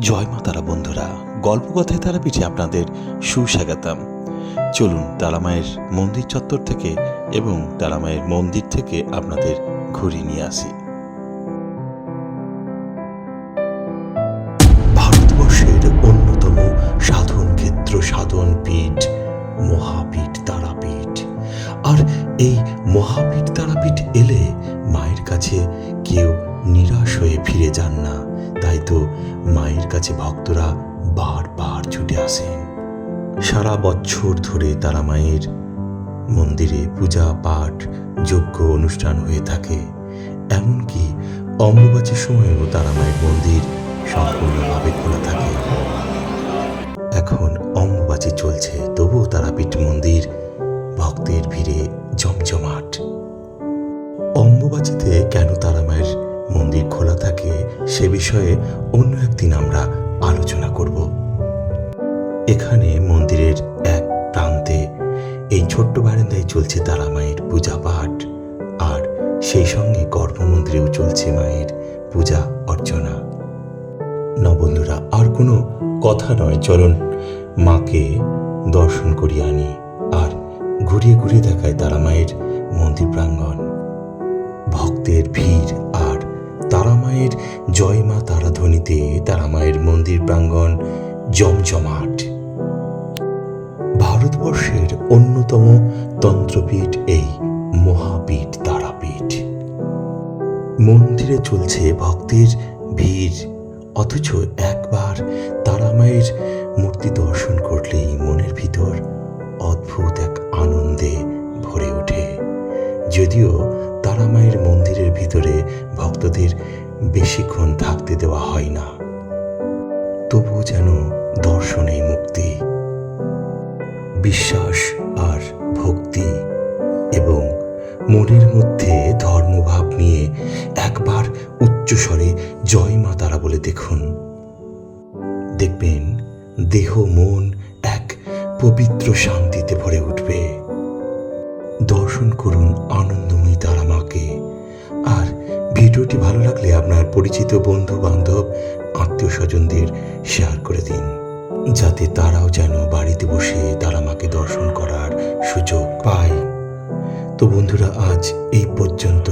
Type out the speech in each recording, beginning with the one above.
জয় মা তারা বন্ধুরা গল্প কথায় তারা তারাপীঠে আপনাদের সুস্বাগতম। চলুন তারামায়ের মন্দির চত্বর থেকে এবং তারামায়ের মন্দির থেকে আপনাদের ঘুরিয়ে নিয়ে আসি। ভারতবর্ষের অন্যতম সাধন ক্ষেত্র সাধন পীঠ, মহাপীঠ তারাপীঠ। আর এই মহাপীঠ তারাপীঠ এলে মায়ের কাছে কেউ নিরাশ হয়ে ফিরে যান না। তাই তো মায়ের কাছে ভক্তরা বারবার ছুটে আসেন। সারা বছর ধরে তারা মায়ের মন্দিরে পূজা, পাঠ, যজ্ঞ অনুষ্ঠান হয়ে থাকে। এমনকি অম্বুবাচীর সময়ও তারা মায়ের মন্দির সম্পূর্ণভাবে খোলা থাকে। এখন অম্বুবাচী চলছে, তবুও তারাপীঠ মন্দির, ভক্তের ভিড়ে জমজমাট। অম্বুবাচীতে কেন তারা মায়ের মন্দির খোলা থাকে, সে বিষয়ে অন্য একদিন আমরা আলোচনা করব। এখানে মন্দিরের এক প্রান্তে এই ছোট্ট বারান্দায় চলছে তারা মায়ের পূজা পাঠ, আর সেই সঙ্গে গর্ভমন্দিরেও চলছে মায়ের পূজা অর্চনা। ন বন্ধুরা, আর কোনো কথা নয়, চলুন মাকে দর্শন করিয়ে আনি, আর ঘুরিয়ে ঘুরিয়ে দেখায় তারা মায়ের মন্দির প্রাঙ্গণ। ভক্তের ভিড়। মায়ের জয় মা তারা ধ্বনিতে তারা মায়ের মন্দির প্রাঙ্গণ জমজমাট। ভারতবর্ষের অন্যতম তন্ত্রপীঠ এই মহাপীঠ তারাপীঠ। মন্দিরে চলছে ভক্তের ভিড়, অথচ একবার তারা মায়ের মূর্তি দর্শন করলেই মনের ভিতর অদ্ভুত এক আনন্দে ভরে ওঠে। যদিও তারা মায়ের মন্দিরের ভিতরে ভক্তদের বেশিক্ষণ থাকতে দেওয়া হয় না। তবুও যেন দর্শনেই মুক্তি, বিশ্বাস আর ভক্তি এবং মনের মধ্যে ধর্মভাব নিয়ে একবার উচ্চস্বরে জয় মা তারা বলে দেখুন। দেখবেন দেহ মন এক পবিত্র শান্তিতে ভরে উঠবে। দর্শন করুন ভিডিওটি ভালো লাগলে আপনার পরিচিত বন্ধু, বান্ধব, আত্মীয় স্বজনদের শেয়ার করে দিন। যাতে তারাও যেন বাড়িতে বসে তারা মাকে দর্শন করার সুযোগ পায়। তো বন্ধুরা, আজ এই পর্যন্ত।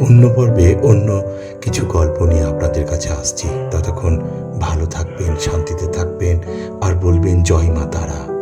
অন্য পর্বে অন্য কিছু গল্প নিয়ে আপনাদের কাছে আসছি। ততক্ষণ ভালো থাকবেন, শান্তিতে থাকবেন, আর বলবেন জয় মা তারা।